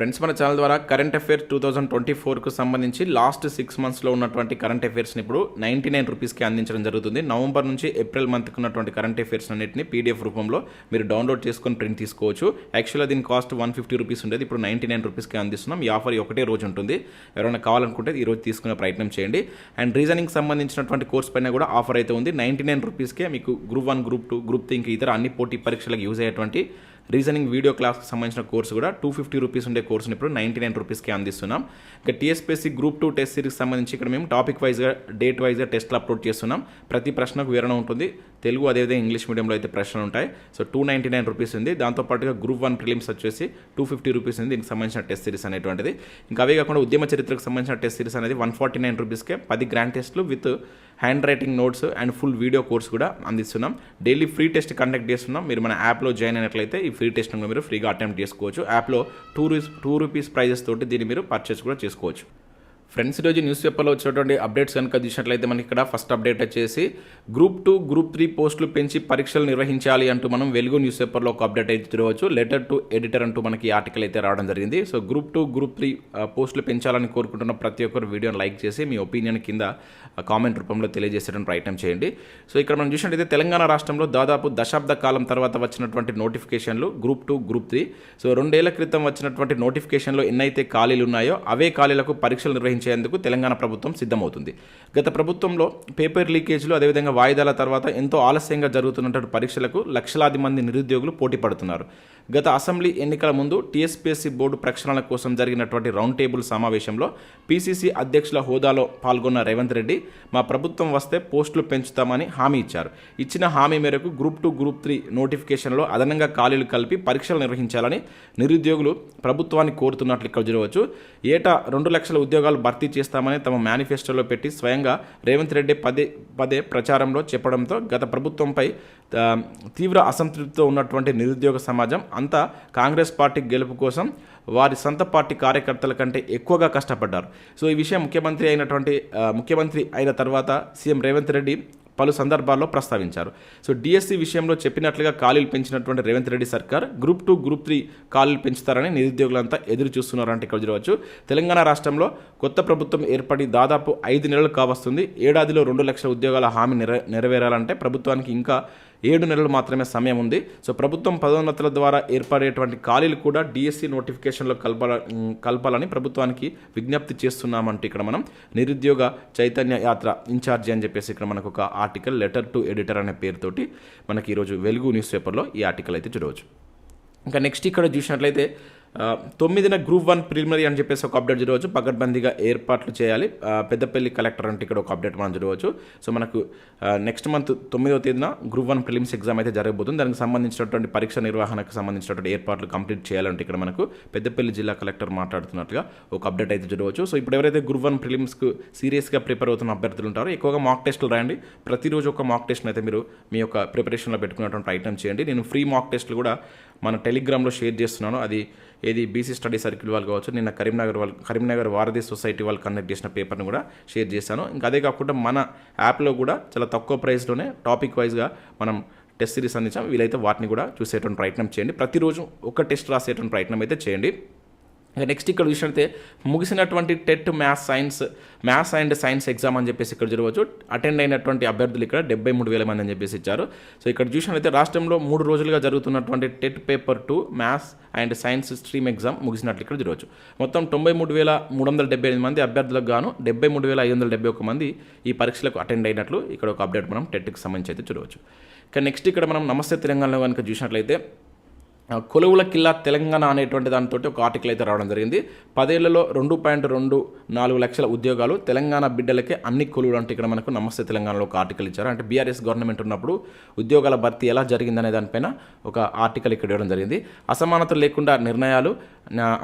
Friends మన channel ద్వారా current affairs two thousand twenty ఫోర్కు సంబంధించి లాస్ట్ సిక్స్ మంత్స్లో ఉన్నటువంటి కరెంట్ అఫైర్స్ని ఇప్పుడు నైంటీ నైన్ రూపీస్కి అందించడం జరుగుతుంది. నవంబర్ నుంచి ఏప్రిల్ మంత్కి ఉన్నటువంటి కరెంట్ అఫైర్స్ అన్నింటిని పీడిఎఫ్ రూపంలో మీరు డౌన్లోడ్ చేసుకొని ప్రింట్ తీసుకోవచ్చు. యాక్చువల్గా దీని కాస్ట్ వన్ ఫిఫ్టీ రూపీస్ ఉండేది. ఇప్పుడు నైంటీ నైన్ రూపీస్కి అందిస్తున్నాం. ఈ ఆఫర్ ఒకటే రోజు ఉంటుంది. ఎవరైనా కావాలనుకుంటే ఈ రోజు తీసుకునే ప్రయత్నం చేయండి. అండ్ రీజనింగ్ సంబంధించినటువంటి కోర్స్ పైన కూడా ఆఫర్ అయితే ఉంది. నైంటీ నైన్ రూపీస్కే మీకు group one group two group three ఇంకా ఇతర అన్ని పోటీ పరీక్షలకు యూజ్ అయ్యేటువంటి రీజనింగ్ వీడియో క్లాస్కి సంబంధించిన కోర్సు కూడా టూ ఫిఫ్టీ రూపీస్ ఉండే కోర్సుని ఇప్పుడు నైంటీ నైన్ రూపీస్కి అందిస్తున్నాం. ఇక TSPSC group two test series సంబంధించి ఇక్కడ మేము టాపిక్ వైజ్గా డేట్ వైజ్గా టెస్ట్లు అప్లోడ్ చేస్తున్నాం. ప్రతి ప్రశ్నకు వివరణ ఉంటుంది. తెలుగు అదేవిధంగా ఇంగ్లీష్ మీడియంలో అయితే ప్రశ్నలు ఉంటాయి. So two ninety nine rupees ఉంది. దాంతోపాటుగా గ్రూప్ వన్ ప్రిలిమ్స్ వచ్చేసి టూ ఫిఫ్టీ రూపీస్ ఉంది. దీనికి సంబంధించిన టెస్ట్ సిరీస్ అనేటువంటిది. ఇంకా అవే కాకుండా ఉద్యమ చరిత్రకు సంబంధించిన టెస్ట్ సిరీస్ అనేది వన్ ఫార్టీ నైన్ రూపీస్కే పది గ్రాండ్ టెస్ట్లు with hand writing notes and full video course కూడా అందిస్తున్నాం. డైలీ ఫ్రీ టెస్ట్ కండక్ట్ చేస్తున్నాం. మీరు మన యాప్లో జాయిన్ అయినట్లయితే ఈ ఫ్రీ టెస్ట్ మీరు ఫ్రీగా అటెంప్ట్ చేసుకోవచ్చు. యాప్లో two rupees two rupees prizes తోటి దీన్ని మీరు పర్చేస్ కూడా చేసుకోవచ్చు. ఫ్రెండ్స్ ఈరోజు న్యూస్ పేపర్లో వచ్చినటువంటి అప్డేట్స్ కనుక చూసినట్లయితే మనకి ఇక్కడ ఫస్ట్ అప్డేట్ వచ్చేసి గ్రూప్ టూ గ్రూప్ త్రీ పోస్టులు పెంచి పరీక్షలు నిర్వహించాలి అంటూ మనం వెలుగు న్యూస్ పేపర్లో ఒక అప్డేట్ అయితే చూడవచ్చు. లెటర్ టు ఎడిటర్ అంటూ మనకి ఆర్టికల్ అయితే రావడం జరిగింది. So group two group three పోస్టులు పెంచాలని కోరుకుంటున్న ప్రతి ఒక్కరు వీడియోని లైక్ చేసి మీ ఒపీనియన్ కింద కామెంట్ రూపంలో తెలియజేసేటువంటి ప్రయత్నం చేయండి. సో ఇక్కడ మనం చూసినట్లయితే తెలంగాణ రాష్ట్రంలో దాదాపు దశాబ్ద కాలం తర్వాత వచ్చినటువంటి నోటిఫికేషన్లు group two group three. So రెండేళ్ళ క్రితం వచ్చినటువంటి నోటిఫికేషన్లో ఎన్నైతే ఖాళీలు ఉన్నాయో అవే ఖాళీలకు పరీక్షలు నిర్వహించేందుకు తెలంగాణ ప్రభుత్వం సిద్ధమవుతుంది. గత ప్రభుత్వంలో పేపర్ లీకేజ్లు అదేవిధంగా వాయిదాల తర్వాత ఎంతో ఆలస్యంగా జరుగుతున్నటువంటి పరీక్షలకు లక్షలాది మంది నిరుద్యోగులు పోటీ పడుతున్నారు. గత అసెంబ్లీ ఎన్నికల ముందు టీఎస్పీఎస్సీ బోర్డు ప్రక్షాళన కోసం జరిగినటువంటి రౌండ్ టేబుల్ సమావేశంలో పీసీసీ అధ్యక్షుల హోదాలో పాల్గొన్న రేవంత్ రెడ్డి మా ప్రభుత్వం వస్తే పోస్టులు పెంచుతామని హామీ ఇచ్చారు. ఇచ్చిన హామీ మేరకు గ్రూప్ టూ గ్రూప్ త్రీ నోటిఫికేషన్లో అదనంగా ఖాళీలు కలిపి పరీక్షలు నిర్వహించాలని నిరుద్యోగులు ప్రభుత్వాన్ని కోరుతున్నట్లు ఇక్కడ చూడవచ్చు. ఏటా రెండు లక్షల ఉద్యోగాలు భర్తీ చేస్తామని తమ మేనిఫెస్టోలో పెట్టి స్వయంగా రేవంత్ రెడ్డి పదే పదే ప్రచారంలో చెప్పడంతో గత ప్రభుత్వంపై తీవ్ర అసంతృప్తితో ఉన్నటువంటి నిరుద్యోగ సమాజం అంతా కాంగ్రెస్ పార్టీ గెలుపు కోసం వారి సొంత పార్టీ కార్యకర్తల కంటే ఎక్కువగా కష్టపడ్డారు. సో ఈ విషయం ముఖ్యమంత్రి అయినటువంటి ముఖ్యమంత్రి అయిన తర్వాత సీఎం రేవంత్ రెడ్డి పలు సందర్భాల్లో ప్రస్తావించారు. సో డిఎస్సి విషయంలో చెప్పినట్లుగా ఖాళీలు పెంచినటువంటి రేవంత్ రెడ్డి సర్కార్ గ్రూప్ టూ గ్రూప్ త్రీ ఖాళీలు పెంచుతారని నిరుద్యోగులంతా ఎదురు చూస్తున్నారంటే ఇక్కడ చూడవచ్చు. తెలంగాణ రాష్ట్రంలో కొత్త ప్రభుత్వం ఏర్పడి దాదాపు ఐదు నెలలు కావస్తుంది. ఏడాదిలో రెండు లక్షల ఉద్యోగాల హామీ నెర నెరవేరాలంటే ప్రభుత్వానికి ఇంకా ఏడు నెలలు మాత్రమే సమయం ఉంది. సో ప్రభుత్వం పదోన్నతుల ద్వారా ఏర్పడేటువంటి ఖాళీలు కూడా డిఎస్సి నోటిఫికేషన్లో కలపాల కలపాలని ప్రభుత్వానికి విజ్ఞప్తి చేస్తున్నామంటే ఇక్కడ మనం. నిరుద్యోగ చైతన్య యాత్ర ఇన్ఛార్జి అని చెప్పేసి ఇక్కడ మనకు ఒక ఆర్టికల్ లెటర్ టు ఎడిటర్ అనే పేరుతోటి మనకి ఈరోజు వెలుగు న్యూస్ పేపర్లో ఈ ఆర్టికల్ అయితే చూడవచ్చు. ఇంకా నెక్స్ట్ ఇక్కడ చూసినట్లయితే తొమ్మిదిన గ్రూప్ వన్ ప్రిలిమినరీ అని చెప్పేసి ఒక అప్డేట్ చూడవచ్చు పకడ్బందీగా ఏర్పాట్లు చేయాలి. పెద్దపల్లి కలెక్టర్ అంటే ఇక్కడ ఒక అప్డేట్ మనం చూడవచ్చు సో మనకు నెక్స్ట్ మంత్ తొమ్మిదవ తేదీన గ్రూప్ వన్ ప్రిలిమ్స్ ఎగ్జామ్ అయితే జరగబోతుంది. దానికి సంబంధించినటువంటి పరీక్ష నిర్వహణకు సంబంధించినటువంటి ఏర్పాట్లు కంప్లీట్ చేయాలంటే ఇక్కడ మనకు పెద్దపల్లి జిల్లా కలెక్టర్ మాట్లాడుతున్నట్టుగా ఒక అప్డేట్ అయితే చూడవచ్చు సో ఇప్పుడు ఎవరైతే గ్రూప్ వన్ ప్రిలిమ్స్కు సీరియస్గా ప్రిపేర్ అవుతున్న అభ్యర్థులు ఉంటారో ఎక్కువగా మాక్ టెస్టులు రాయండి. ప్రతిరోజు ఒక మాక్ టెస్ట్ని అయితే మీరు మీ యొక్క ప్రిపరేషన్లో పెట్టుకున్నటువంటి ప్రయత్నం చేయండి. నేను ఫ్రీ మాక్ టెస్ట్లు కూడా మన టెలిగ్రామ్లో షేర్ చేస్తున్నాను. అది ఏది బీసీ స్టడీ సర్కిల్ వాళ్ళు కావచ్చు నిన్న కరీంనగర్ వాళ్ళు కరీంనగర్ వారధి సొసైటీ వాళ్ళు కండక్ట్ చేసిన పేపర్ని కూడా షేర్ చేశాను. ఇంకా అదే కాకుండా మన యాప్లో కూడా చాలా తక్కువ ప్రైస్లోనే టాపిక్ వైజ్గా మనం టెస్ట్ సిరీస్ అందించాం. వీలైతే వాటిని కూడా చూసేటువంటి ప్రయత్నం చేయండి. ప్రతిరోజు ఒక టెస్ట్ రాసేటువంటి ప్రయత్నం అయితే చేయండి. నెక్స్ట్ ఇక్కడ చూసినట్లయితే ముగిసినటువంటి TET maths science maths and science exam అని చెప్పేసి ఇక్కడ చూడవచ్చు. అటెండ్ అయినటువంటి అభ్యర్థులు ఇక్కడ డెబ్బై మూడు వేల మంది అని చెప్పేసి ఇచ్చారు. సో ఇక్కడ చూసినట్లయితే రాష్ట్రంలో మూడు రోజులుగా జరుగుతున్నటువంటి TET paper two maths and science stream exam ముగిసినట్లు ఇక్కడ చూడవచ్చు. మొత్తం తొంభై మూడు వేల మూడు వందల డెబ్బై ఎనిమిది మంది అభ్యర్థులకు గాను డెబ్బై మూడు వేల ఐదు వందల డెబ్బై ఒక మంది ఈ పరీక్షలకు అటెండ్ అయినట్లు ఇక్కడ ఒక అప్డేట్ మనం టెట్కి సంబంధించి అయితే చూడవచ్చు. ఇక నెక్స్ట్ ఇక్కడ మనం నమస్తే తెలంగాణలో కనుక చూసినట్లయితే కొలువుల కిల్లా తెలంగాణ అనేటువంటి దానితో ఒక ఆర్టికల్ అయితే రావడం జరిగింది. పదేళ్ళలో రెండు పాయింట్ రెండు నాలుగు లక్షల ఉద్యోగాలు తెలంగాణ బిడ్డలకే అన్ని కొలువులు అంటే ఇక్కడ మనకు నమస్తే తెలంగాణలో ఒక ఆర్టికల్ ఇచ్చారు. అంటే బీఆర్ఎస్ గవర్నమెంట్ ఉన్నప్పుడు ఉద్యోగాల భర్తీ ఎలా జరిగిందనే దానిపైన ఒక ఆర్టికల్ ఇక్కడ ఇవ్వడం జరిగింది. అసమానతలు లేకుండా నిర్ణయాలు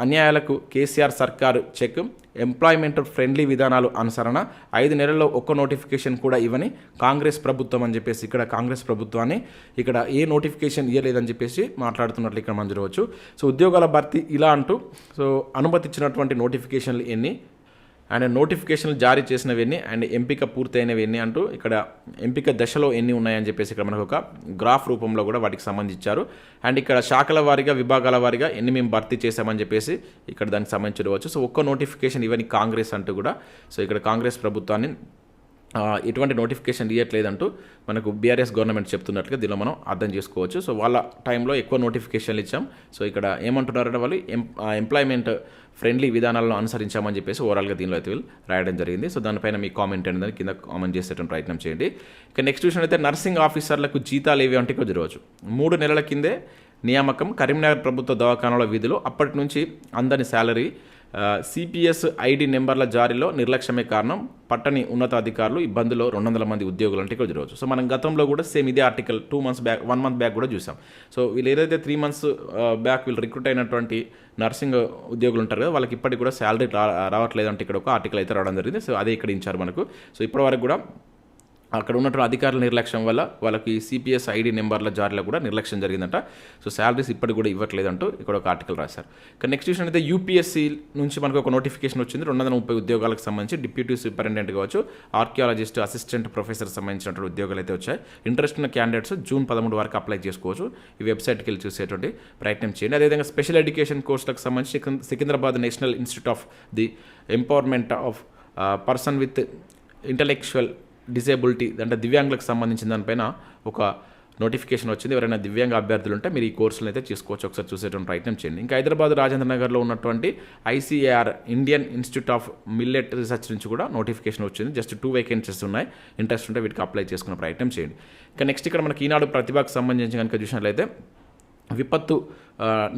అన్యాయాలకు కేసీఆర్ సర్కారు చెక్ ఎంప్లాయ్మెంట్ ఫ్రెండ్లీ విధానాలు అనుసరణ ఐదు నెలల్లో ఒక్క నోటిఫికేషన్ కూడా ఇవ్వని కాంగ్రెస్ ప్రభుత్వం అని చెప్పేసి ఇక్కడ కాంగ్రెస్ ప్రభుత్వాన్ని ఇక్కడ ఏ నోటిఫికేషన్ ఇవ్వలేదని చెప్పేసి మాట్లాడుతున్నట్లు ఇక్కడ మనం చూడవచ్చు. సో ఉద్యోగాల భర్తీ ఇలా అంటూ సో అనుమతి ఇచ్చినటువంటి నోటిఫికేషన్లు ఎన్ని? అండ్ నోటిఫికేషన్లు జారీ చేసినవి ఎన్ని అండ్ ఎంపిక పూర్తయినవి ఎన్ని అంటూ ఇక్కడ ఎంపిక దశలో ఎన్ని ఉన్నాయని చెప్పేసి ఇక్కడ మనకు ఒక గ్రాఫ్ రూపంలో కూడా వాటికి సంబంధించారు. అండ్ ఇక్కడ శాఖల వారీగా విభాగాల వారీగా ఎన్ని మేము భర్తీ చేశామని చెప్పేసి ఇక్కడ దానికి సంబంధించి చూడవచ్చు. సో ఒక్క నోటిఫికేషన్ ఇవన్నీ కాంగ్రెస్ అంటూ కూడా. సో ఇక్కడ కాంగ్రెస్ ప్రభుత్వాన్ని ఎటువంటి నోటిఫికేషన్ ఇవ్వట్లేదంటూ మనకు బీఆర్ఎస్ గవర్నమెంట్ చెప్తున్నట్లుగా దీనిలో మనం అర్థం చేసుకోవచ్చు. సో వాళ్ళ టైంలో ఎక్కువ నోటిఫికేషన్లు ఇచ్చాం. సో ఇక్కడ ఏమంటున్నారంటే వాళ్ళు ఎం ఎంప్లాయ్మెంట్ ఫ్రెండ్లీ విధానాలను అనుసరించామని చెప్పేసి ఓవరాల్గా దీనిలో అయితే వీళ్ళు రాయడం జరిగింది. సో దానిపైన మీ కామెంట్ అనేది కింద కామెంట్ చేసేటువంటి ప్రయత్నం చేయండి. ఇక నెక్స్ట్ విషయం అయితే నర్సింగ్ ఆఫీసర్లకు జీతాలు ఏవి అంటే ఇక్కడ మూడు నెలల కిందే నియామకం కరీంనగర్ ప్రభుత్వ దవాఖానాల విధులు అప్పటి నుంచి అందని శాలరీ సిపిఎస్ ఐడి నెంబర్ల జారీలో నిర్లక్ష్యమే కారణం. పట్టని ఉన్నతాధికారులు ఇబ్బందుల్లో రెండు వందల మంది ఉద్యోగులు అంటే ఇక్కడ చూడవచ్చు సో మనం గతంలో కూడా సేమ్ ఇదే article two months back one month back కూడా చూసాం. సో వీళ్ళు ఏదైతే త్రీ మంత్స్ బ్యాక్ వీళ్ళు రిక్రూట్ అయినటువంటి నర్సింగ్ ఉద్యోగులు ఉంటారు కదా వాళ్ళకి ఇప్పటికి కూడా శాలరీ రా రావట్లేదు అంటే ఇక్కడ ఒక ఆర్టికల్ అయితే రావడం జరిగింది. సో అదే ఇక్కడ ఇచ్చారు మనకు. సో ఇప్పటివరకు కూడా అక్కడ ఉన్నటువంటి అధికారుల నిర్లక్ష్యం వల్ల వాళ్ళకి సిపిఎస్ ఐడి నెంబర్ల జారీలో కూడా నిర్లక్ష్యం జరిగిందంట. సో శాలరీస్ ఇప్పటికి కూడా ఇవ్వట్లేదంటూ ఇక్కడ ఒక ఆర్టికల్ రాశారు. ఇక నెక్స్ట్ విషయం అయితే యూపీఎస్సీ నుంచి మనకు ఒక నోటిఫికేషన్ వచ్చింది. రెండు వందల ముప్పై ఉద్యోగాలకు సంబంధించి డిప్యూటీ సూపరింటెండెంట్ కావచ్చు ఆర్కియాలజిస్ట్ అసిస్టెంట్ ప్రొఫెసర్ సంబంధించినటువంటి ఉద్యోగాలు అయితే వచ్చాయి. ఇంట్రెస్ట్ ఉన్న క్యాండిడేట్స్ జూన్ పదమూడు వరకు అప్లై చేసుకోవచ్చు. ఈ వెబ్సైట్కి వెళ్ళి చూసేటువంటి ప్రయత్నం చేయండి. అదేవిధంగా స్పెషల్ ఎడ్యుకేషన్ కోర్సులకు సంబంధించి Secunderabad national institute of the empowerment of person with intellectual disability అంటే దివ్యాంగులకు సంబంధించిన దానిపైన ఒక నోటిఫికేషన్ వచ్చింది. ఎవరైనా దివ్యాంగ అభ్యర్థులు ఉంటే మీరు ఈ కోర్సులు అయితే తీసుకోవచ్చు. ఒకసారి చూసేటువంటి ప్రయత్నం చేయండి. ఇంకా హైదరాబాద్ రాజేంద్ర నగర్లో ఉన్నటువంటి ICAR Indian institute of millet research నుంచి కూడా నోటిఫికేషన్ వచ్చింది. జస్ట్ టూ వేకెన్సీస్ ఉన్నాయి. ఇంట్రెస్ట్ ఉంటే వీటికి అప్లై చేసుకునే ప్రయత్నం చేయండి. ఇంకా నెక్స్ట్ ఇక్కడ మనకి ఈనాడు ప్రతిభకు సంబంధించి కనుక చూసినట్లయితే విపత్తు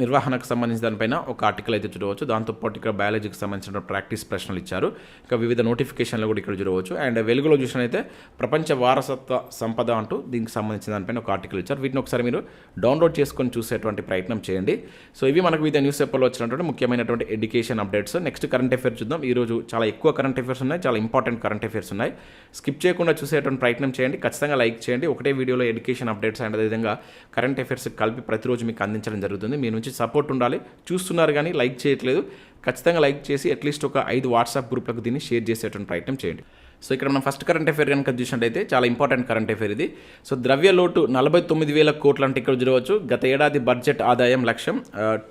నిర్వహణకు సంబంధించిన దానిపైన ఒక ఆర్టికల్ అయితే చూడవచ్చు. దాంతోపాటు ఇక్కడ బయాలజీకి సంబంధించిన ప్రాక్టీస్ ప్రశ్నలు ఇచ్చారు. ఇంకా వివిధ నోటిఫికేషన్లు కూడా ఇక్కడ చూడవచ్చు. అండ్ వెలుగులో చూసినైతే ప్రపంచ వారసత్వ సంపద అంటూ దీనికి సంబంధించిన దానిపైన ఒక ఆర్టికల్ ఇచ్చారు. వీటిని ఒకసారి మీరు డౌన్లోడ్ చేసుకొని చూసేటువంటి ప్రయత్నం చేయండి. సో ఇవి మనకు వివిధ న్యూస్ పేపర్లో వచ్చినటువంటి ముఖ్యమైనటువంటి education updates next current affair చూద్దాం. ఈరోజు చాలా ఎక్కువ కరెంట్ అఫేర్స్ ఉన్నాయి. చాలా ఇంపార్టెంట్ కరెంట్ అఫేర్స్ ఉన్నాయి. స్కిప్ చేయకుండా చూసేటువంటి ప్రయత్నం చేయండి. ఖచ్చితంగా లైక్ చేయండి. ఒకటే వీడియోలో ఎడ్యుకేషన్ అప్డేట్స్ అండ్ అదేవిధంగా కరెంట్ అఫేర్స్ కలిపి ప్రతిరోజు మీకు అందించడం జరుగుతుంది. మీ నుంచి సపోర్ట్ ఉండాలి. చూస్తున్నారు కానీ లైక్ చేయట్లేదు. ఖచ్చితంగా లైక్ చేసి అట్లీస్ట్ ఒక ఐదు వాట్సాప్ గ్రూప్లకు దీన్ని షేర్ చేసేటువంటి ప్రయత్నం చేయండి. సో ఇక్కడ మనం ఫస్ట్ కరెంట్ అఫేర్ కనుక చూసినట్టయితే చాలా ఇంపార్టెంట్ కరెంట్ అఫేర్ ఇది. సో ద్రవ్య లోటు నలభై తొమ్మిది వేల కోట్ల అంటే ఇక్కడ చూడవచ్చు. గత ఏడాది బడ్జెట్ ఆదాయం లక్ష్యం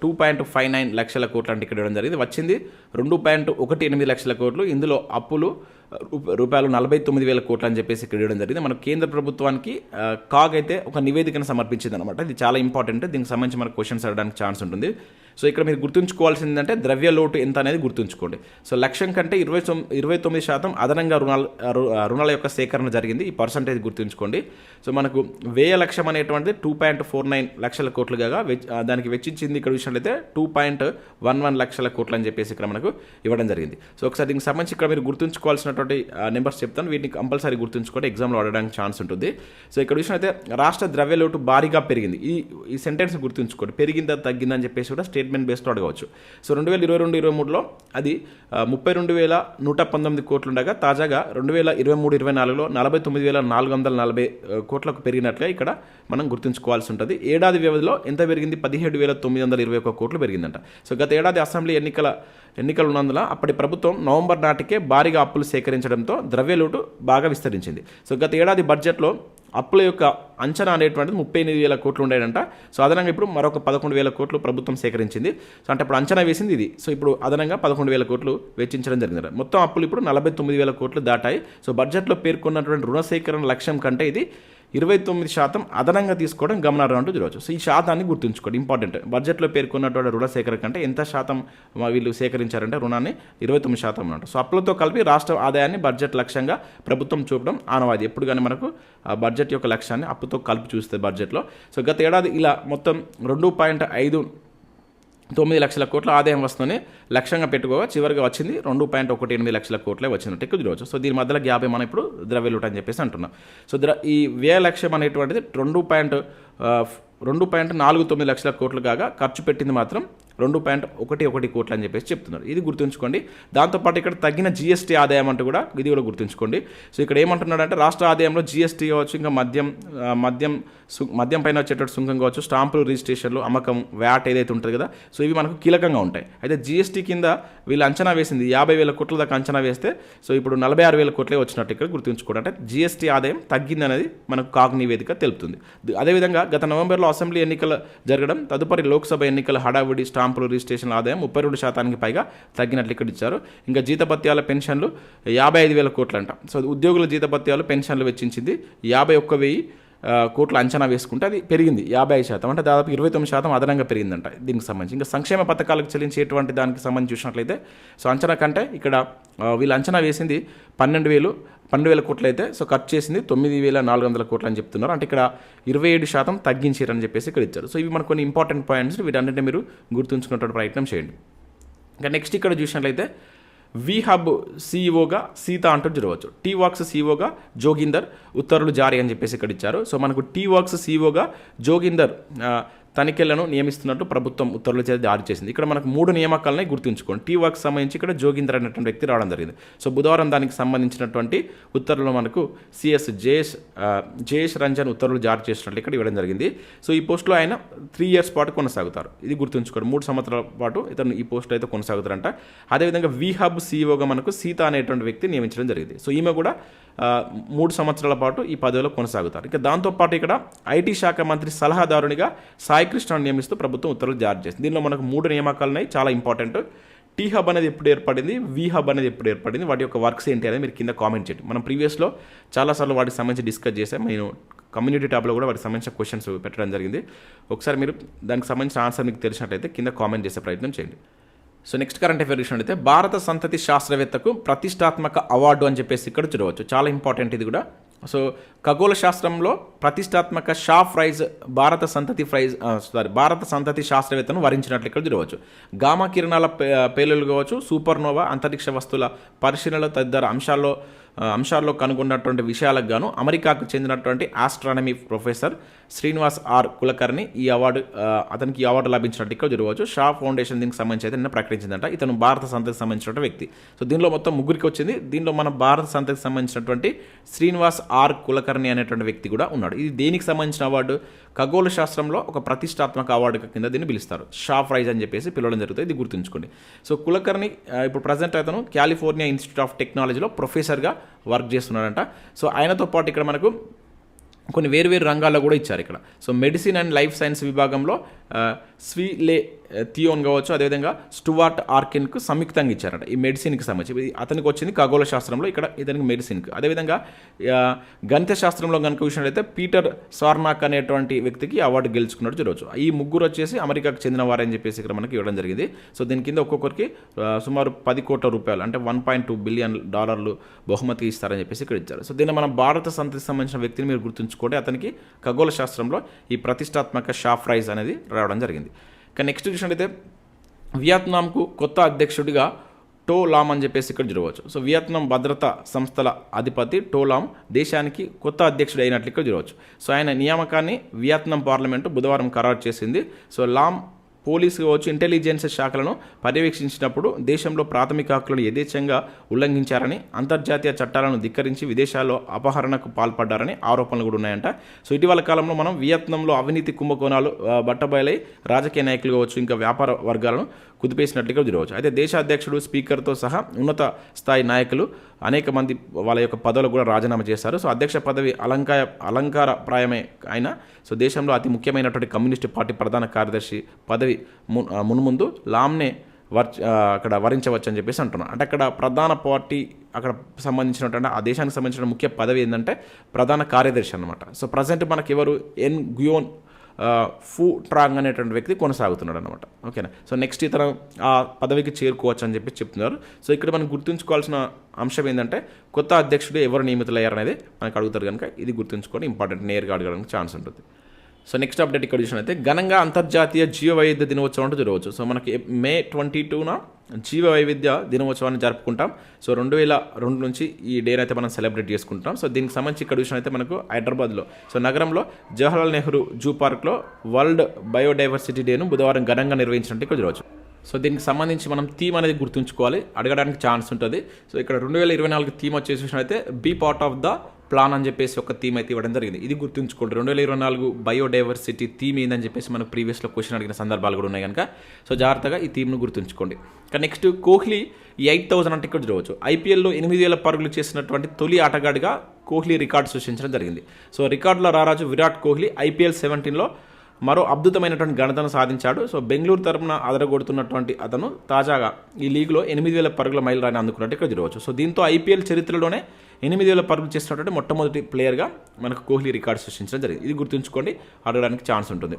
టూ పాయింట్ ఫైవ్ నైన్ లక్షల కోట్ల అంటే ఇక్కడ ఇవ్వడం జరిగింది. వచ్చింది రెండు పాయింట్ ఒకటి ఎనిమిది లక్షల కోట్లు. ఇందులో అప్పులు రూపాయలు నలభై తొమ్మిది వేల కోట్లు అని చెప్పేసి ఇక్కడ ఇవ్వడం జరిగింది. మన కేంద్ర ప్రభుత్వానికి కాగ్ అయితే ఒక నివేదికను సమర్పించింది అనమాట ఇది చాలా ఇంపార్టెంట్. దీనికి సంబంధించి మనకు క్వశ్చన్స్ అడగడానికి ఛాన్స్ ఉంటుంది. సో ఇక్కడ మీరు గుర్తుంచుకోవాల్సింది ఏంటంటే ద్రవ్య లోటు ఎంత అనేది గుర్తుంచుకోండి. సో లక్ష్యం కంటే ఇరవై తొమ్మిది ఇరవై తొమ్మిది శాతం అదనంగా రుణాలు రుణాల యొక్క సేకరణ జరిగింది. ఈ పర్సంటేజ్ గుర్తుంచుకోండి. సో మనకు వ్యయ లక్ష్యం అనేటువంటిది టూ పాయింట్ ఫోర్ నైన్ లక్షల కోట్లు కాగా దానికి వెచ్చించింది ఇక్కడ చూసినట్లయితే టూ పాయింట్ వన్ వన్ లక్షల కోట్లు అని చెప్పేసి ఇక్కడ మనకు ఇవ్వడం జరిగింది. సో ఒకసారి దీనికి సంబంధించి ఇక్కడ మీరు గుర్తుంచుకోవాల్సిన గుర్తుంచుకోవాల్సినటువంటి నెంబర్స్ చెప్తాను. వీటిని కంపల్సరీ గుర్తుంచుకోండి. ఎగ్జామ్లో అడగడానికి ఛాన్స్ ఉంటుంది. సో ఇక్కడ విషయం అయితే రాష్ట్ర ద్రవ్య లోటు భారీగా పెరిగింది. ఈ ఈ సెంటెన్స్ గుర్తుంచుకోండి. పెరిగిందా తగ్గిందని చెప్పేసి కూడా స్టేట్మెంట్ బేస్లో అడగవచ్చు. సో రెండు వేల ఇరవై రెండు ఇరవై మూడులో అది ముప్పై రెండు వేల నూట పంతొమ్మిది కోట్లు ఉండగా తాజాగా రెండు వేల ఇరవై మూడు ఇరవై నాలుగులో నలభై తొమ్మిది వేల నాలుగు వందల నలభై కోట్లకు పెరిగినట్లే ఇక్కడ మనం గుర్తుంచుకోవాల్సి ఉంటుంది. ఏడాది వ్యవధిలో ఎంత పెరిగింది? పదిహేడు వేల తొమ్మిది వందల ఇరవై ఒక్క కోట్లు పెరిగిందంట. సో గత ఏడాది అసెంబ్లీ ఎన్నికల ఎన్నికలు ఉన్నందున అప్పటి ప్రభుత్వం నవంబర్ నాటికే భారీగా అప్పులు స్వీకరించడంతో ద్రవ్యలోటు బాగా విస్తరించింది. సో గత ఏడాది బడ్జెట్లో అప్పుల యొక్క అంచనా అనేటువంటిది ముప్పై ఎనిమిది వేల కోట్లు ఉండేదంట. సో అదనంగా ఇప్పుడు మరొక పదకొండు వేల కోట్లు ప్రభుత్వం సేకరించింది. సో అంటే ఇప్పుడు అంచనా వేసింది ఇది. సో ఇప్పుడు అదనంగా పదకొండు వేల కోట్లు వెచ్చించడం జరిగింది మొత్తం అప్పులు ఇప్పుడు నలభై తొమ్మిది వేల కోట్లు దాటాయి. సో బడ్జెట్లో పేర్కొన్నటువంటి రుణ సేకరణ లక్ష్యం కంటే ఇది ఇరవై తొమ్మిది శాతం అదనంగా తీసుకోవడం గమనార్హం అంటూ చూడవచ్చు. సో ఈ శాతాన్ని గుర్తుంచుకోండి. ఇంపార్టెంట్. బడ్జెట్లో పేర్కొన్నటువంటి రుణ సేకరణ కంటే ఎంత శాతం వీళ్ళు సేకరించారంటే రుణాన్ని ఇరవై తొమ్మిది శాతం అన్నమాట సో అప్పులతో కలిపి రాష్ట్ర ఆదాయాన్ని బడ్జెట్ లక్ష్యంగా ప్రభుత్వం చూపడం ఆనవాది ఎప్పుడు కానీ మనకు ఆ బడ్జెట్ యొక్క లక్ష్యాన్ని అప్పుతో కలిపి చూస్తే బడ్జెట్లో. సో గత ఏడాది ఇలా మొత్తం రెండు పాయింట్ ఐదు తొమ్మిది లక్షల కోట్ల ఆదాయం వస్తూనే లక్ష్యంగా పెట్టుకోగా చివరిగా వచ్చింది రెండు పాయింట్ ఒకటి ఎనిమిది లక్షల కోట్లే వచ్చినట్టు ఎక్కువ సో దీని మధ్యలో గ్యాప్ మనం ఇప్పుడు ద్రవ్యలుట అని చెప్పేసి అంటున్నాం. సో ద్ర ఈ వ్యయ లక్ష్యం అనేటువంటిది రెండు పాయింట్ రెండు పాయింట్ నాలుగు తొమ్మిది లక్షల కోట్లు కాగా ఖర్చు పెట్టింది మాత్రం రెండు పాయింట్ ఒకటి ఒకటి కోట్లు అని చెప్పేసి చెప్తున్నారు. ఇది గుర్తుంచుకోండి. దాంతోపాటు ఇక్కడ తగ్గిన జీఎస్టీ ఆదాయం అంటూ కూడా ఇది కూడా గుర్తుంచుకోండి. సో ఇక్కడ ఏమంటున్నాడంటే రాష్ట్ర ఆదాయంలో జీఎస్టీ కావచ్చు ఇంకా మద్యం మద్యం మద్యం పైన వచ్చేటట్టు సుంకం కావచ్చు స్టాంపులు రిజిస్ట్రేషన్లు అమ్మకం వ్యాట్ ఏదైతే ఉంటుంది కదా సో ఇవి మనకు కీలకంగా ఉంటాయి. అయితే జీఎస్టీ కింద వీళ్ళు అంచనా వేసింది యాభై వేల కోట్ల దాకా అంచనా వేస్తే సో ఇప్పుడు నలభై ఆరు వేల కోట్లే వచ్చినట్టు ఇక్కడ గుర్తుంచుకోవడం అంటే జీఎస్టీ ఆదాయం తగ్గిందనేది మనకు కాగ్ నివేదిక తెలుపుతుంది అదేవిధంగా గత నవంబర్లో అసెంబ్లీ ఎన్నికలు జరగడం తదుపరి లోక్సభ ఎన్నికల హడావుడి స్టాంపులు రిజిస్ట్రేషన్ ఆదాయం ముప్పై రెండు శాతానికి పైగా తగ్గినట్లు ఇక్కడ ఇచ్చారు. ఇంకా జీతభత్యాల పెన్షన్లు యాభై ఐదు వేల కోట్లు అంట సో ఉద్యోగుల జీతభత్యాలు పెన్షన్లు వెచ్చించింది యాభై ఒక్క వెయ్యి కోట్లు అంచనా వేసుకుంటే అది పెరిగింది. యాభై ఐదు శాతం అంటే దాదాపు ఇరవై తొమ్మిది శాతం అదనంగా పెరిగిందంట దీనికి సంబంధించి. ఇంకా సంక్షేమ పథకాలకు చెల్లించేటువంటి దానికి సంబంధించి చూసినట్లయితే సో అంచనా కంటే ఇక్కడ వీళ్ళు అంచనా వేసింది పన్నెండు వేలు పన్నెండు వేల కోట్లు అయితే సో ఖర్చు చేసింది తొమ్మిది వేల నాలుగు వందల కోట్లు అని చెప్తున్నారు. అంటే ఇక్కడ ఇరవై ఏడు శాతం తగ్గించారని చెప్పేసి ఇక్కడ ఇచ్చారు. సో ఇవి మనకు కొన్ని ఇంపార్టెంట్ పాయింట్స్ వీటన్నింటినీ మీరు గుర్తుంచుకున్నటువంటి ప్రయత్నం చేయండి. ఇంకా నెక్స్ట్ ఇక్కడ చూసినట్లయితే వి హబ్ సీఈఓగా సీత అంటూ చూడవచ్చు టీ వర్క్స్ సీఈఓగా జోగిందర్ ఉత్తర్వులు జారీ అని చెప్పేసి ఇక్కడ ఇచ్చారు. సో మనకు టీ వర్క్స్ సీఈఓగా జోగిందర్ తనిఖీలను నియమిస్తున్నట్టు ప్రభుత్వం ఉత్తర్వులు చేసి జారీ చేసింది. ఇక్కడ మనకు మూడు నియామకాలని గుర్తుంచుకోండి. టీ వర్క్ సంబంధించి ఇక్కడ జోగిందర్ అనేటువంటి వ్యక్తి రావడం జరిగింది. సో బుధవారం దానికి సంబంధించినటువంటి ఉత్తర్వులు మనకు సిఎస్ జయేష్ జయేష్ రంజన్ ఉత్తర్వులు జారీ చేసినట్లు ఇక్కడ ఇవ్వడం జరిగింది. సో ఈ పోస్టులో ఆయన త్రీ ఇయర్స్ పాటు కొనసాగుతారు. ఇది గుర్తుంచుకోండి. మూడు సంవత్సరాల పాటు ఇతను ఈ పోస్టులో అయితే కొనసాగుతారంట. అదేవిధంగా వి హబ్ సీఈఓగా మనకు సీత అనేటువంటి వ్యక్తి నియమించడం జరిగింది. సో ఈమె కూడా మూడు సంవత్సరాల పాటు ఈ పదవిలో కొనసాగుతారు. ఇక దాంతోపాటు ఇక్కడ ఐటీ శాఖ మంత్రి సలహాదారునిగా సాయి కృష్ణను నియమిస్తూ ప్రభుత్వం ఉత్తర్వులు జారీ చేసింది. దీనిలో మనకు మూడు నియామకాలు ఉన్నాయి. చాలా ఇంపార్టెంట్. టీ హబ్ అనేది ఎప్పుడు ఏర్పడింది? వి హబ్ అనేది ఎప్పుడు ఏర్పడింది? వాటి యొక్క వర్క్స్ ఏంటి అనేది మీరు కింద కామెంట్ చేయండి. మనం ప్రీవియస్లో చాలాసార్లు వాటికి సంబంధించి డిస్కస్ చేసాం నేను కమ్యూనిటీ ట్యాబ్లో కూడా వాటికి సంబంధించిన క్వశ్చన్స్ పెట్టడం జరిగింది. ఒకసారి మీరు దానికి సంబంధించిన ఆన్సర్ మీకు తెలిసినట్లయితే కింద కామెంట్ చేసే ప్రయత్నం చేయండి. సో నెక్స్ట్ కరెంట్ అఫేర్ విషయం అయితే భారత సంతతి శాస్త్రవేత్తకు ప్రతిష్టాత్మక అవార్డు అని చెప్పేసి ఇక్కడ చూడవచ్చు. చాలా ఇంపార్టెంట్ ఇది కూడా. సో ఖగోళ శాస్త్రంలో ప్రతిష్టాత్మక షా ప్రైజ్ భారత సంతతి ఫ్రైజ్ సారీ భారత సంతతి శాస్త్రవేత్తను వరించినట్లు ఇక్కడ చూడవచ్చు. గామా కిరణాల పే- పేలులు కావచ్చు సూపర్నోవా అంతరిక్ష వస్తువుల పరిశీలనలు తదితర అంశాల్లో అంశాల్లో కనుగొన్నటువంటి విషయాలకు గాను అమెరికాకు చెందినటువంటి astronomy professor Srinivas R Kulkarni ఈ అవార్డు అతనికి ఈ అవార్డు లభించినట్టు ఇక్కడ చూడవచ్చు షా ఫౌండేషన్ దీనికి సంబంధించి అయితే నిన్న ప్రకటించిందంట. ఇతను భారత సంతతికి సంబంధించిన వ్యక్తి. సో దీనిలో మొత్తం ముగ్గురికి వచ్చింది. దీనిలో మన భారత సంతతికి సంబంధించినటువంటి శ్రీనివాస్ ఆర్ కులకర్ణి అనేటువంటి వ్యక్తి కూడా ఉన్నాడు. ఇది దేనికి సంబంధించిన అవార్డు? ఖగోళ శాస్త్రంలో ఒక ప్రతిష్టాత్మక అవార్డు కింద దీన్ని పిలుస్తారు. షా ప్రైజ్ అని చెప్పేసి పిలవడం జరుగుతుంది. ఇది గుర్తుంచుకోండి. సో కులకర్ణి ఇప్పుడు ప్రజెంట్ అతను కాలిఫోర్నియా ఇన్స్టిట్యూట్ ఆఫ్ టెక్నాలజీలో ప్రొఫెసర్గా వర్క్ చేస్తున్నాడంట. సో ఆయనతో పాటు ఇక్కడ మనకు కొన్ని వేరు వేరు రంగాల్లో కూడా ఇచ్చారు ఇక్కడ. So medicine and life science విభాగంలో ఆ, స్వీలే థియోన్ కావచ్చు అదేవిధంగా స్టువార్ట్ ఆర్కిన్కు సంయుక్తంగా ఇచ్చారట ఈ మెడిసిన్కి సంబంధించి. అతనికి వచ్చింది ఖగోళ శాస్త్రంలో ఇక్కడ ఇతనికి మెడిసిన్కి. అదేవిధంగా గణిత శాస్త్రంలో కనుక చూసినట్లయితే పీటర్ సార్నాక్ అనేటువంటి వ్యక్తికి అవార్డు గెలుచుకున్నట్టు చూడవచ్చు ఈ ముగ్గురు వచ్చేసి అమెరికాకు చెందిన వారని చెప్పేసి ఇక్కడ మనకి ఇవ్వడం జరిగింది. సో దీని కింద ఒక్కొక్కరికి సుమారు పది కోట్ల రూపాయలు అంటే వన్ పాయింట్ టూ బిలియన్ డాలర్లు బహుమతి ఇస్తారని చెప్పేసి ఇక్కడ ఇచ్చారు. సో దీన్ని మన భారత సంతతికి సంబంధించిన వ్యక్తిని మీరు గుర్తుంచుకోండి. అతనికి ఖగోళ శాస్త్రంలో ఈ ప్రతిష్టాత్మక షా ప్రైజ్ అనేది రావడం జరిగింది. ఇక నెక్స్ట్ చూసినట్లయితే వియత్నాంకు కొత్త అధ్యక్షుడిగా టో లామ్ అని చెప్పేసి ఇక్కడ చూడవచ్చు సో వియత్నాం భద్రతా సంస్థల అధిపతి టో లామ్ దేశానికి కొత్త అధ్యక్షుడు అయినట్లు ఇక్కడ చూడవచ్చు సో ఆయన నియామకాన్ని వియత్నాం పార్లమెంటు బుధవారం ఖరారు చేసింది. సో లామ్ పోలీసు కావచ్చు ఇంటెలిజెన్స్ శాఖలను పర్యవేక్షించినప్పుడు దేశంలో ప్రాథమిక హక్కులను యథేచ్ఛంగా ఉల్లంఘించారని అంతర్జాతీయ చట్టాలను ధిక్కరించి విదేశాల్లో అపహరణకు పాల్పడ్డారని ఆరోపణలు కూడా ఉన్నాయంట. సో ఇటీవల కాలంలో మనం వియత్నంలో అవినీతి కుంభకోణాలు బట్టబయలై రాజకీయ నాయకులు కావచ్చు ఇంకా వ్యాపార వర్గాలను కుదిపేసినట్లుగా చూడవచ్చు అయితే దేశ అధ్యక్షుడు స్పీకర్తో సహా ఉన్నత స్థాయి నాయకులు అనేక మంది వాళ్ళ యొక్క పదవులు కూడా రాజీనామా చేశారు. సో అధ్యక్ష పదవి అలంకార అలంకారప్రాయమే అయినా సో దేశంలో అతి ముఖ్యమైనటువంటి కమ్యూనిస్టు పార్టీ ప్రధాన కార్యదర్శి పదవి ము- మునుముందు మున్ముందు లామ్నే వర్ అక్కడ వరించవచ్చు అని చెప్పేసి అంటున్నాను అంటే అక్కడ ప్రధాన పార్టీ అక్కడ సంబంధించినటువంటి ఆ దేశానికి సంబంధించిన ముఖ్య పదవి ఏంటంటే ప్రధాన కార్యదర్శి అనమాట సో ప్రజెంట్ మనకి ఎవరు ఎన్ గుయోన్ ఫూ ట్రాంగ్ అనేటువంటి వ్యక్తి కొనసాగుతున్నాడు అనమాట ఓకేనా? సో నెక్స్ట్ ఇతను ఆ పదవికి చేరుకోవచ్చు అని చెప్పి చెప్తున్నారు. సో ఇక్కడ మనం గుర్తుంచుకోవాల్సిన అంశం ఏంటంటే కొత్త అధ్యక్షుడు ఎవరు నియమితులయ్యారనేది మనకు అడుగుతారు కనుక ఇది గుర్తుంచుకొని ఇంపార్టెంట్ నేరుగా అడగడానికి ఛాన్స్ ఉంటుంది. సో నెక్స్ట్ అప్డేట్ ఇక్కడ చూసినైతే ఘనంగా అంతర్జాతీయ జీవ వైవిధ్య దినోత్సవం అంటూ జరగవచ్చు. సో మనకి మే ట్వంటీ టూన జీవ వైవిధ్య దినోత్సవాన్ని జరుపుకుంటాం. సో రెండు వేల రెండు నుంచి ఈ డేని అయితే మనం సెలబ్రేట్ చేసుకుంటాం సో దీనికి సంబంధించి ఇక్కడ చూసినైతే మనకు హైదరాబాద్లో సో నగరంలో జవహర్లాల్ నెహ్రూ జూ పార్క్లో వరల్డ్ బయోడైవర్సిటీ డేను బుధవారం ఘనంగా నిర్వహించినట్టు ఇక్కడ జరగవచ్చు. సో దీనికి సంబంధించి మనం థీమ్ అనేది గుర్తుంచుకోవాలి. అడగడానికి ఛాన్స్ ఉంటుంది. సో ఇక్కడ రెండు వేల ఇరవై నాలుగు థీమ్ వచ్చేసి చూసినైతే be part of the plan అని చెప్పేసి ఒక థీమ్ అయితే ఇవ్వడం జరిగింది. ఇది గుర్తుంచుకోండి. రెండు వేల ఇరవై నాలుగు బయోడైవర్సిటీ థీమ్ ఏందని చెప్పేసి మనం ప్రీవియస్లో క్వశ్చన్ అడిగిన సందర్భాలు కూడా ఉన్నాయి కనుక. సో జాగ్రత్తగా ఈ థీమ్ను గుర్తుంచుకోండి. కానీ నెక్స్ట్ కోహ్లీ ఈ ఎయిట్ థౌసండ్ అంటే ఇక్కడ చూడవచ్చు. ఐపీఎల్లో ఎనిమిది వేల పరుగులు చేసినటువంటి తొలి ఆటగాడిగా కోహ్లీ రికార్డు సృష్టించడం జరిగింది. సో రికార్డుల రారాజు విరాట్ కోహ్లీ ఐపీఎల్ సెవెంటీన్లో మరో అద్భుతమైనటువంటి ఘనతను సాధించాడు. సో బెంగళూరు తరపున అదరగొడుతున్నటువంటి అతను తాజాగా ఈ లీగ్లో ఎనిమిది వేల పరుగుల మైలు రాని అందుకున్నట్టు ఇక్కడ చూడవచ్చు సో దీంతో ఐపీఎల్ చరిత్రలోనే ఎనిమిది వేల పరుగులు చేసినటువంటి మొట్టమొదటి ప్లేయర్గా మనకు కోహ్లీ రికార్డు సృష్టించడం జరిగింది. ఇది గుర్తుంచుకోండి అడగడానికి ఛాన్స్ ఉంటుంది.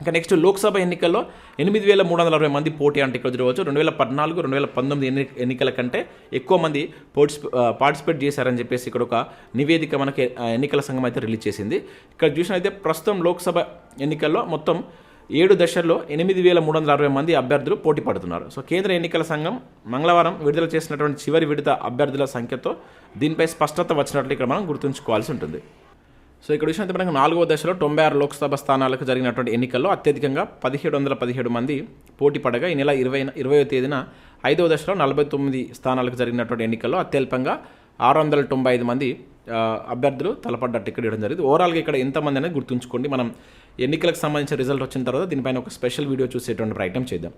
ఇంకా నెక్స్ట్ లోక్సభ ఎన్నికల్లో ఎనిమిది వేల మూడు వందల అరవై మంది పోటీ అంటే ఇక్కడ చూడవచ్చు. రెండు వేల పద్నాలుగు రెండు వేల పంతొమ్మిది ఎన్ని ఎన్నికల కంటే ఎక్కువ మంది పోర్టిస్ పార్టిసిపేట్ చేశారని చెప్పేసి ఇక్కడ ఒక నివేదిక మనకి ఎన్నికల సంఘం అయితే రిలీజ్ చేసింది. ఇక్కడ చూసినైతే ప్రస్తుతం లోక్సభ ఎన్నికల్లో మొత్తం ఏడు దశల్లో ఎనిమిది వేల మూడు వందల అరవై మంది అభ్యర్థులు పోటీ పడుతున్నారు. సో కేంద్ర ఎన్నికల సంఘం మంగళవారం విడుదల చేసినటువంటి చివరి విడత అభ్యర్థుల సంఖ్యతో దీనిపై స్పష్టత వచ్చినట్లు ఇక్కడ మనం గుర్తుంచుకోవాల్సి ఉంటుంది. సో ఇక్కడ చూసినట్టు మనకు నాలుగవ దశలో తొంభై ఆరు లోక్సభ స్థానాలకు జరిగినటువంటి ఎన్నికల్లో అత్యధికంగా పదిహేడు వందల పదిహేడు మంది పోటీ పడగా ఈ నెల ఇరవై ఇరవయో తేదీన ఐదవ దశలో నలభై తొమ్మిది స్థానాలకు జరిగినటువంటి ఎన్నికల్లో అత్యల్పంగా ఆరు వందల తొంభై ఐదు మంది అభ్యర్థులు తలపడ్డట్టు ఇక్కడ ఇవ్వడం జరిగింది. ఓవరాల్గా ఇక్కడ ఎంతమంది అనేది గుర్తుంచుకోండి. మనం ఎన్నికలకు సంబంధించిన రిజల్ట్ వచ్చిన తర్వాత దీనిపైన ఒక స్పెషల్ వీడియో చూసేటువంటి ప్రయత్నం చేద్దాం.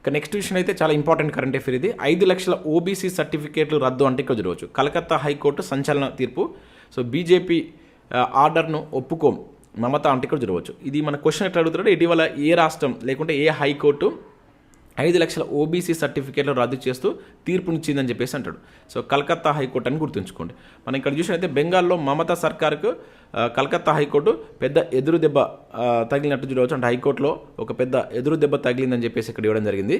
ఇక నెక్స్ట్ విషయం అయితే చాలా ఇంపార్టెంట్ కరెంట్ అఫేర్ ఇది. ఐదు లక్షల ఓబీసీ సర్టిఫికేట్లు రద్దు అంటే ఇక్కడ చూడవచ్చు కలకత్తా హైకోర్టు సంచలన తీర్పు. సో బీజేపీ ఆర్డర్ను ఒప్పుకోం. మమత అంటే ఇక్కడ చూడవచ్చు. ఇది మన క్వశ్చన్ ఎట్లా అడుగుతున్నాడు ఇటీవల ఏ రాష్ట్రం లేకుంటే ఏ హైకోర్టు ఐదు లక్షల ఓబీసీ సర్టిఫికేట్లు రద్దు చేస్తూ తీర్పునిచ్చిందని చెప్పేసి అంటాడు. సో కలకత్తా హైకోర్టు అని గుర్తుంచుకోండి. మనం ఇక్కడ చూసినట్టయితే బెంగాల్లో మమతా సర్కార్కు కలకత్తా హైకోర్టు పెద్ద ఎదురు దెబ్బ తగిలినట్టు చూడవచ్చు. అంటే హైకోర్టులో ఒక పెద్ద ఎదురు దెబ్బ తగిలిందని చెప్పేసి ఇక్కడ ఇవ్వడం జరిగింది.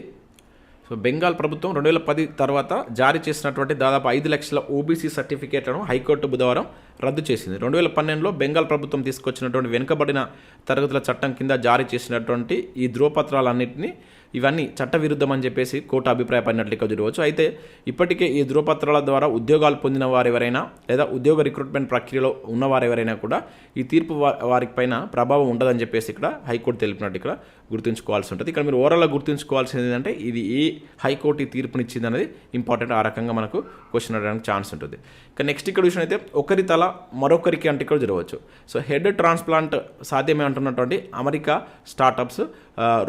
సో బెంగాల్ ప్రభుత్వం రెండు వేల పది తర్వాత జారీ చేసినటువంటి దాదాపు ఐదు లక్షల ఓబీసీ సర్టిఫికేట్లను హైకోర్టు బుధవారం రద్దు చేసింది. రెండు వేల పన్నెండులో బెంగాల్ ప్రభుత్వం తీసుకొచ్చినటువంటి వెనుకబడిన తరగతుల చట్టం కింద జారీ చేసినటువంటి ఈ ధ్రువపత్రాలన్నింటినీ ఇవన్నీ చట్టవిరుద్ధం అని చెప్పేసి కోర్టు అభిప్రాయపడినట్లు ఇక్కడ చూడవచ్చు. అయితే ఇప్పటికే ఈ ధృవపత్రాల ద్వారా ఉద్యోగాలు పొందిన వారు ఎవరైనా లేదా ఉద్యోగ రిక్రూట్మెంట్ ప్రక్రియలో ఉన్నవారు ఎవరైనా కూడా ఈ తీర్పు వారి పైన ప్రభావం ఉండదని చెప్పేసి ఇక్కడ హైకోర్టు తెలిపినట్టు ఇక్కడ గుర్తుంచుకోవాల్సి ఉంటుంది. ఇక్కడ మీరు ఓవరాల్గా గుర్తుంచుకోవాల్సింది ఏంటంటే ఇది ఏ హైకోర్టు తీర్పునిచ్చింది అనేది ఇంపార్టెంట్. ఆ రకంగా మనకు క్వశ్చన్ అడగడానికి ఛాన్స్ ఉంటుంది. ఇక నెక్స్ట్ ఇక్కడ విషయం అయితే ఒకరి తల మరొకరికి అంటే ఇక్కడ జరగవచ్చు. సో హెడ్ ట్రాన్స్ప్లాంట్ సాధ్యమే అంటున్నటువంటి అమెరికా స్టార్టప్స్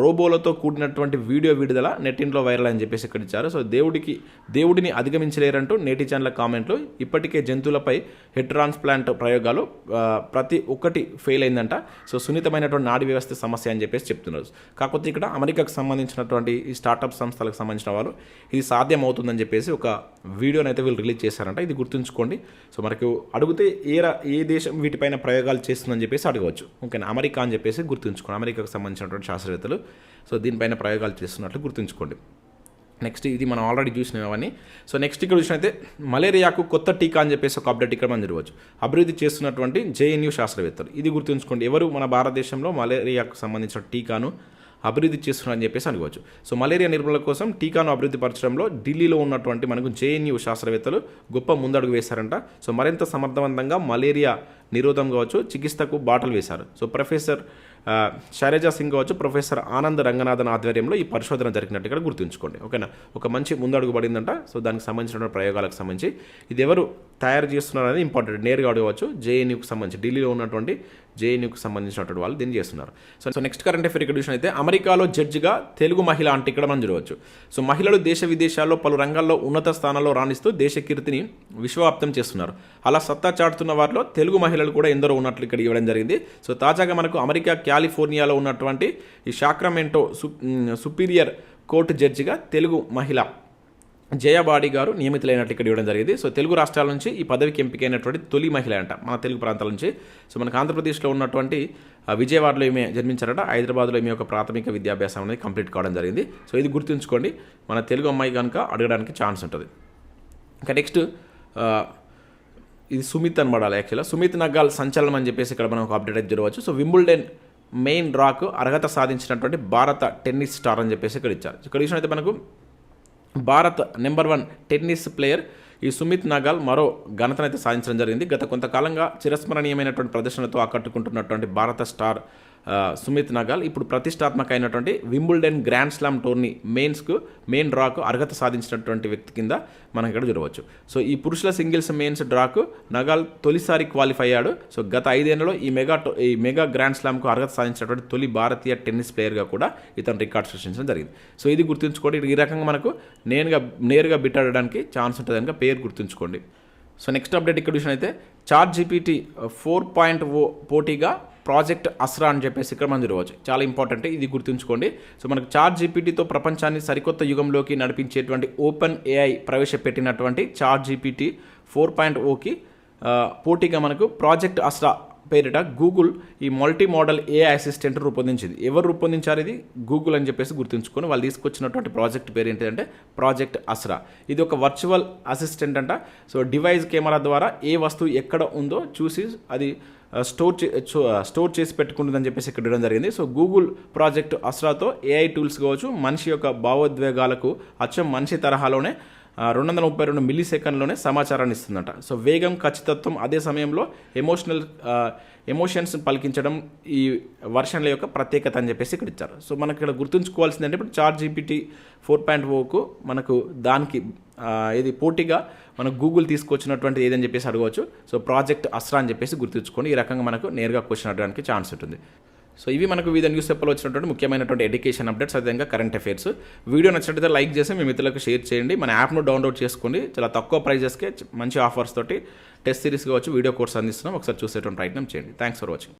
రోబోలతో కూడినటువంటి వీడియో విడుదల నెట్టింట్లో వైరల్ అని చెప్పేసి ఇక్కడ ఇచ్చారు. సో దేవుడికి దేవుడిని అధిగమించలేరంటూ నేటి ఛానల్ కామెంట్లు ఇప్పటికే జంతువులపై హెడ్ ట్రాన్స్ప్లాంట్ ప్రయోగాలు ప్రతి ఒక్కటి ఫెయిల్ అయిందంట. సో సున్నితమైనటువంటి నాడి వ్యవస్థ సమస్య అని చెప్పేసి చెప్తున్నారు. కాకపోతే ఇక్కడ అమెరికాకు సంబంధించినటువంటి ఈ స్టార్టప్ సంస్థలకు సంబంధించిన వారు ఇది సాధ్యం అవుతుందని చెప్పేసి ఒక వీడియోని అయితే వీళ్ళు రిలీజ్ చేశారంట. ఇది గుర్తుంచుకోండి. సో మనకు అడిగితే ఏ ఏ దేశం వీటిపైన ప్రయోగాలు చేస్తుందని చెప్పేసి అడగవచ్చు. ఓకేనా? అమెరికా అని చెప్పేసి గుర్తుంచుకోండి. అమెరికాకు సంబంధించినటువంటి శాస్త్రవేత్తలు సో దీనిపైన ప్రయోగాలు చేస్తున్నట్లు గుర్తుంచుకోండి. నెక్స్ట్ ఇది మనం ఆల్రెడీ చూసినాం అవన్నీ. సో నెక్స్ట్ ఇక్కడ చూసినైతే మలేరియాకు కొత్త టీకా అని చెప్పేసి ఒక అప్డేట్ ఇక్కడ మనం జరగవచ్చు అభివృద్ధి చేస్తున్నటువంటి జేఎన్యూ శాస్త్రవేత్తలు. ఇది గుర్తుంచుకోండి ఎవరు మన భారతదేశంలో మలేరియాకు సంబంధించిన టీకాను అభివృద్ధి చేస్తున్నారని చెప్పేసి అనుకోవచ్చు. సో మలేరియా నిర్మూలన కోసం టీకాను అభివృద్ధి పరచడంలో ఢిల్లీలో ఉన్నటువంటి మనకు జేఎన్యూ శాస్త్రవేత్తలు గొప్ప ముందడుగు వేశారంట. సో మరింత సమర్థవంతంగా మలేరియా నిరోధం కావచ్చు చికిత్సకు బాటలు వేశారు. సో ప్రొఫెసర్ శైలజ సింగ్ కావచ్చు ప్రొఫెసర్ ఆనంద్ రంగనాథన్ ఆధ్వర్యంలో ఈ పరిశోధన జరిగినట్టు ఇక్కడ గుర్తుంచుకోండి. ఓకేనా? ఒక మంచి ముందడుగు పడిందంట. సో దానికి సంబంధించిన ప్రయోగాలకు సంబంధించి ఇది ఎవరు తయారు చేస్తున్నారు అనేది ఇంపార్టెంట్ నేరుగా అడగవచ్చు. జేఎన్యూకి సంబంధించి. ఢిల్లీలో ఉన్నటువంటి జేఎన్యూకి సంబంధించినటువంటి వాళ్ళు దీన్ని చేస్తున్నారు. So so next current affair condition అయితే అమెరికాలో జడ్జిగా తెలుగు మహిళ అంటే ఇక్కడ మనం చూడవచ్చు. సో మహిళలు దేశ విదేశాల్లో పలు రంగాల్లో ఉన్నత స్థానాల్లో రాణిస్తూ దేశ కీర్తిని విశ్వవ్యాప్తం చేస్తున్నారు. అలా సత్తా చాటుతున్న వారిలో తెలుగు మహిళలు కూడా ఎందరో ఉన్నట్లు ఇక్కడ ఇవ్వడం జరిగింది. సో తాజాగా మనకు అమెరికా కాలిఫోర్నియాలో ఉన్నటువంటి ఈ షాక్రమెంటో సు సుపీరియర్ కోర్టు జడ్జిగా తెలుగు మహిళ జయబాడి గారు నియమితులైనట్లు ఇక్కడ ఇవ్వడం జరిగింది. సో తెలుగు రాష్ట్రాల నుంచి ఈ పదవికి ఎంపికైనటువంటి తొలి మహిళ అంట మన తెలుగు ప్రాంతాల నుంచి. సో మనకు ఆంధ్రప్రదేశ్లో ఉన్నటువంటి విజయవాడలో ఈమె జన్మించారట. హైదరాబాద్లో ఈమె యొక్క ప్రాథమిక విద్యాభ్యాసం అనేది కంప్లీట్ కావడం జరిగింది. సో ఇది గుర్తుంచుకోండి మన తెలుగు అమ్మాయి కనుక అడగడానికి ఛాన్స్ ఉంటుంది. ఇంకా నెక్స్ట్ ఇది సుమిత్ అనమాట యాక్చువల్గా సుమిత్ నగ్గాల్ సంచలనం అని చెప్పేసి ఇక్కడ మనం ఒక అప్డేట్ అయితే చూడవచ్చు. సో వింబుల్డెన్ మెయిన్ రాక్ అర్హత సాధించినటువంటి భారత టెన్నిస్ స్టార్ అని చెప్పేసి ఇక్కడ ఇచ్చారు. ఇక్కడ విషయం అయితే మనకు Bharat number one tennis player ఈ సుమిత్ నాగల్ మరో ఘనతనైతే సాధించడం జరిగింది. గత కొంతకాలంగా చిరస్మరణీయమైనటువంటి ప్రదర్శనతో ఆకట్టుకుంటున్నటువంటి భారత స్టార్ సుమిత్ నగాల్ ఇప్పుడు ప్రతిష్టాత్మక అయినటువంటి వింబుల్డెన్ గ్రాండ్ స్లామ్ టోర్నీ మెయిన్స్కు మెయిన్ డ్రాకు అర్హత సాధించినటువంటి వ్యక్తి కింద మనం ఇక్కడ చూడవచ్చు. సో ఈ పురుషుల సింగిల్స్ మెయిన్స్ డ్రాకు నగాల్ తొలిసారి క్వాలిఫై అయ్యాడు. సో గత ఐదేళ్ళలో ఈ మెగా టో- ఈ మెగా గ్రాండ్ స్లామ్కు అర్హత సాధించినటువంటి తొలి భారతీయ టెన్నిస్ ప్లేయర్గా కూడా ఇతను రికార్డ్ సృష్టించడం జరిగింది. సో ఇది గుర్తుంచుకోండి. ఈ రకంగా మనకు నేరుగా నేరుగా బిట్టాడడానికి ఛాన్స్ ఉంటుంది కనుక పేరు గుర్తుంచుకోండి. సో నెక్స్ట్ అప్డేట్ ఇక్కడ విషయం అయితే chat GPT four point O పోటీగా ప్రాజెక్ట్ అస్రా అని చెప్పేసి ఇక్కడ మనం చూడవచ్చు. చాలా ఇంపార్టెంట్ ఇది గుర్తుంచుకోండి. సో మనకు చార్ట్ జీపీటీతో ప్రపంచాన్ని సరికొత్త యుగంలోకి నడిపించేటువంటి ఓపెన్ ఏఐ ప్రవేశపెట్టినటువంటి చార్ట్ జీపీటీ ఫోర్ పాయింట్ ఓకి పోటీగా మనకు ప్రాజెక్ట్ అస్రా పేరిట గూగుల్ ఈ మల్టీ మోడల్ ఏఐ అసిస్టెంట్ రూపొందించింది. ఎవరు రూపొందించారు ఇది? గూగుల్ అని చెప్పేసి గుర్తుంచుకొని వాళ్ళు తీసుకొచ్చినటువంటి ప్రాజెక్ట్ పేరు ఏంటంటే ప్రాజెక్ట్ అస్రా. ఇది ఒక వర్చువల్ అసిస్టెంట్ అంట. సో డివైస్ కెమెరా ద్వారా ఏ వస్తువు ఎక్కడ ఉందో చూసి అది స్టోర్ చే చో- స్టోర్ చేసి పెట్టుకుంటుందని చెప్పేసి ఇక్కడ ఇవ్వడం జరిగింది. సో గూగుల్ ప్రాజెక్ట్ అస్రాతో ఏఐ టూల్స్ కావచ్చు మనిషి యొక్క భావోద్వేగాలకు అచ్చం మనిషి తరహాలోనే రెండు వందల ముప్పై రెండు మిల్లీ సెకండ్లోనే సమాచారాన్ని ఇస్తుందట. సో వేగం ఖచ్చితత్వం అదే సమయంలో ఎమోషనల్ ఎమోషన్స్ పలికించడం ఈ వర్షన్ల యొక్క ప్రత్యేకత అని చెప్పేసి ఇక్కడ ఇచ్చారు. సో మనకి ఇక్కడ గుర్తుంచుకోవాల్సింది అంటే ఇప్పుడు చార్ జీపీటీ ఫోర్ పాయింట్ ఓకు మనకు దానికి ఇది పోటీగా మనకు గూగుల్ తీసుకొచ్చినటువంటి ఏదని చెప్పేసి అడగవచ్చు. సో ప్రాజెక్ట్ అస్రా అని చెప్పేసి గుర్తుంచుకొని ఈ రకంగా మనకు నేరుగా క్వశ్చన్ అడగడానికి ఛాన్స్ ఉంటుంది. సో ఇవి మనకు వివిధ న్యూస్ పేపర్లో వచ్చినటువంటి ముఖ్యమైనటువంటి ఎడ్యుకేషన్ అప్డేట్స్ అదేవిధంగా కరెంట్ అఫైర్స్ వీడియో నచ్చినట్లయితే లైక్ చేసి మీ మిత్రులకు షేర్ చేయండి. మన యాప్ను డౌన్లోడ్ చేసుకోండి. చాలా తక్కువ ప్రైజెస్కే మంచి ఆఫర్స్ తోటి టెస్ట్ సిరీస్ కావచ్చు వీడియో కోర్స్ అందిస్తున్నాం. ఒకసారి చూసేటువంటి ప్రయత్నం చేయండి. Thanks for watching